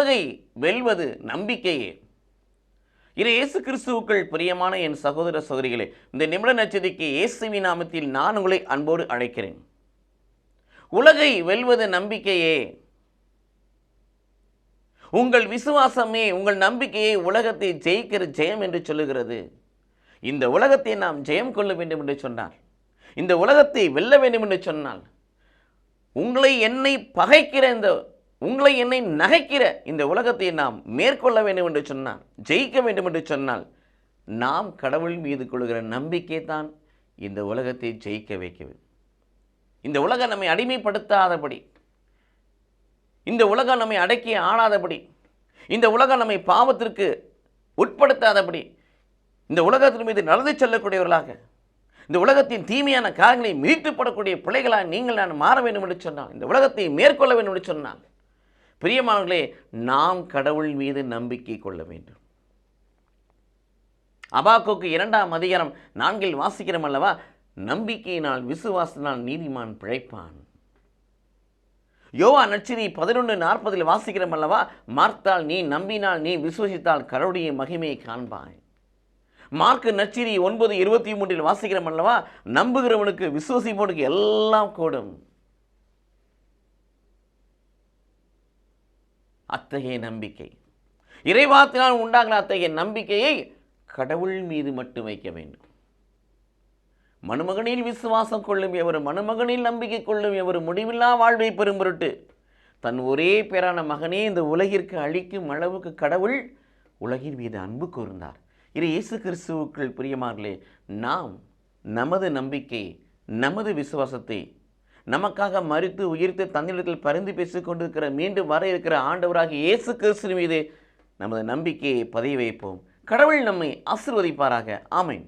உலகை வெல்வது நம்பிக்கையே. இரு இயேசு கிறிஸ்துவுக்குள் பிரியமான என் சகோதர சகோதரிகளே இந்த நிமிட நச்சதிக்கு இயேசுவி நாமத்தில் நான் உங்களை அன்போடு அழைக்கிறேன். உலகை வெல்வது நம்பிக்கையே. உங்கள் விசுவாசமே உங்கள் நம்பிக்கையை உலகத்தை ஜெயிக்கிற ஜெயம் என்று சொல்லுகிறது. இந்த உலகத்தை நாம் ஜெயம் கொள்ள வேண்டும் என்று சொன்னார். இந்த உலகத்தை வெல்ல வேண்டும் என்று சொன்னால் உங்களை என்னை பகைக்கிற இந்த உங்களை என்னை நகைக்கிற இந்த உலகத்தை நாம் மேற்கொள்ள வேண்டும் என்று சொன்னால் ஜெயிக்க வேண்டும் என்று சொன்னால் நாம் கடவுள் மீது கொள்கிற நம்பிக்கை தான் இந்த உலகத்தை ஜெயிக்க வைக்கிறது. இந்த உலகம் நம்மை அடிமைப்படுத்தாதபடி இந்த உலகம் நம்மை அடக்கி ஆளாதபடி இந்த உலகம் நம்மை பாவத்திற்கு உட்படுத்தாதபடி இந்த உலகத்தின் மீது நடந்து செல்லக்கூடியவர்களாக இந்த உலகத்தின் தீமையான காரியங்களை மீட்டுப்படக்கூடிய பிள்ளைகளாக நீங்கள் நான் மாற வேண்டும் என்று சொன்னால் இந்த உலகத்தை மேற்கொள்ள வேண்டும் என்று சொன்னால் பிரியமானவர்களே நாம் கடவுள் மீது நம்பிக்கை கொள்ள வேண்டும். அபாக்கோக்கு இரண்டாம் அதிகாரம் நான்கில் வாசிக்கிறோம் அல்லவா? நம்பிக்கையினால் விசுவாசத்தினால் நீதிமான் பிழைப்பான். யோவா நச்சினி பதினொன்று நாற்பதில் வாசிக்கிறோம் அல்லவா? மார்த்தால் நீ நம்பினால் நீ விசுவசித்தால் கடவுளுடைய மகிமையை காண்பாய். மார்க்கு நச்சிரி ஒன்பது இருபத்தி மூன்றில் வாசிக்கிறோம் அல்லவா? நம்புகிறவனுக்கு விசுவசிப்பவனுக்கு எல்லாம் கூடும். அத்தகைய நம்பிக்கை. இறைவாத்தினால் உண்டாகிற அத்தகைய நம்பிக்கையை கடவுள் மீது மட்டும் வைக்க வேண்டும். மணுமகனில் விசுவாசம் கொள்ளும் எவர் மணுமகனில் நம்பிக்கை கொள்ளும் எவர் முடிவில்லா வாழ்வை பெறும் பொருட்டு தன் ஒரே பேரான மகனே இந்த உலகிற்கு அழிக்கும் அளவுக்கு கடவுள் உலகின் மீது அன்பு கூர்ந்தார். இது இயேசு கிறிஸ்துவுக்குள் பிரியமார்களே நாம் நமது நம்பிக்கை நமது விசுவாசத்தை நமக்காக மறித்து உயிர்த்து தன்னிடத்தில் பரிந்து பேசிக் கொண்டிருக்கிற மீண்டும் வர இருக்கிற ஆண்டவராக இயேசு கிறிஸ்து மீது நமது நம்பிக்கையை பதிய வைப்போம். கடவுள் நம்மை ஆசிர்வதிப்பாராக. ஆமை